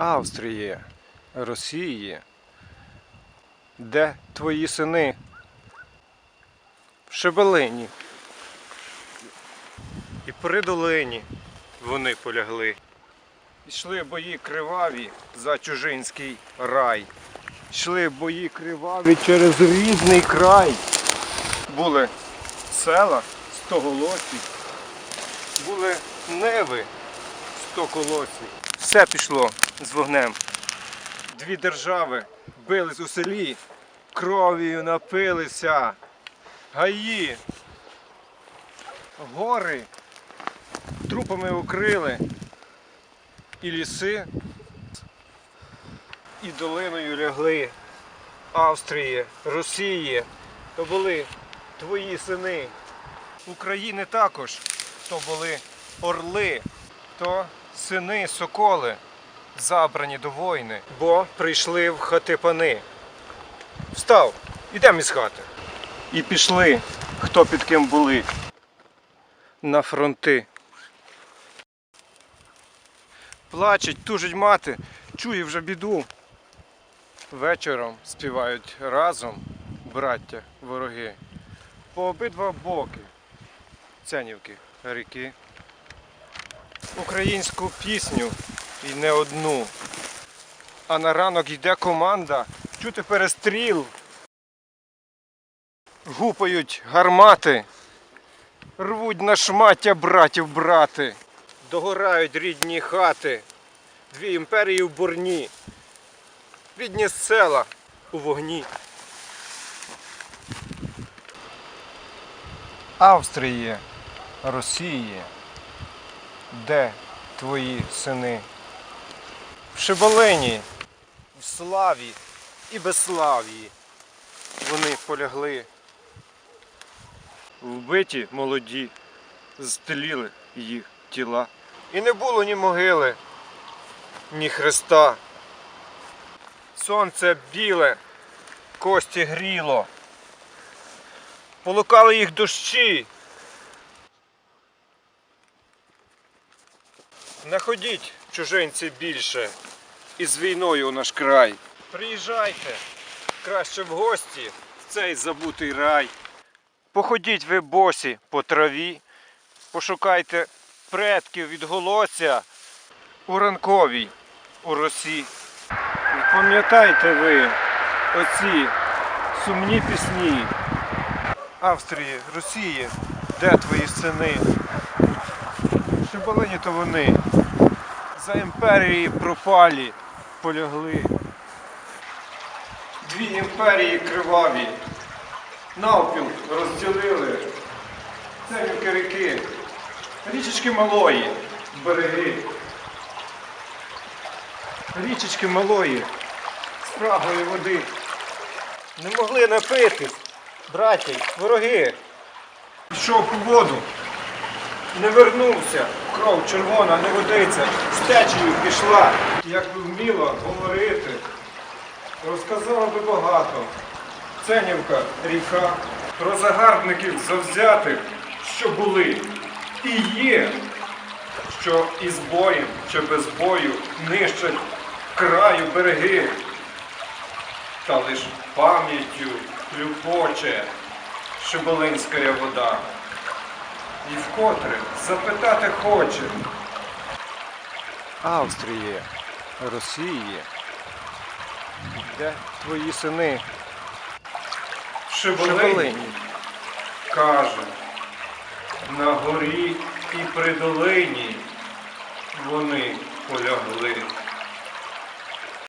Австрії, Росії. Де твої сини? В Шебелині. І при долині вони полягли. Йшли бої криваві за чужинський рай. Йшли бої криваві через різний край. Були села стоголосі, були неви стоколосі. Все пішло з вогнем. Дві держави бились у селі, кров'ю напилися. Гаї, гори трупами укрили. І ліси, і долиною лягли. Австрії, Росії, то були твої сини. України також, то були орли, то сини соколи, забрані до війни, бо прийшли в хати пани. Встав, ідемо із хати. І пішли, хто під ким були, на фронти. Плачеть, тужить мати, чує вже біду. Вечором співають разом браття, вороги. По обидва боки Цянівки ріки. Українську пісню і не одну. А на ранок йде команда, чути перестріл. Гупають гармати, рвуть на шмаття братів брати. Догорають рідні хати, дві імперії в бурні, рідні села у вогні. Австрії, Росії, де твої сини? В Шибалині, в славі і безславії вони полягли. Вбиті молоді, зтліли їх тіла. І не було ні могили, ні хреста. Сонце біле, кості гріло. Полукали їх дощі. Не ходіть, чужинці, більше із війною у наш край. Приїжджайте краще в гості в цей забутий рай. Походіть ви босі по траві, пошукайте предків від голося у ранковій у росі. І Пам'ятайте ви оці сумні пісні Австрії, Росії, де твої сини? Шибалині то вони за імперії пропалі полягли. Дві імперії криваві навпіл розділили. Це ріки, річечки малої, береги. Річечки малої, спрагої води. Не могли напитись, браті, вороги. Пішов по воду, не вернувся, кров червона, не водиться, з течею пішла. Як би вміла говорити, розказала би багато. Ценівка, ріка, про загарбників завзятих, що були і є, що із боєм чи без бою нищать краю береги, та лиш пам'яттю хлюпоче Шиболинська вода. І вкотре запитати хоче. Австрії, Росії, де твої сини? Шиболині каже, на горі і при долині вони полягли.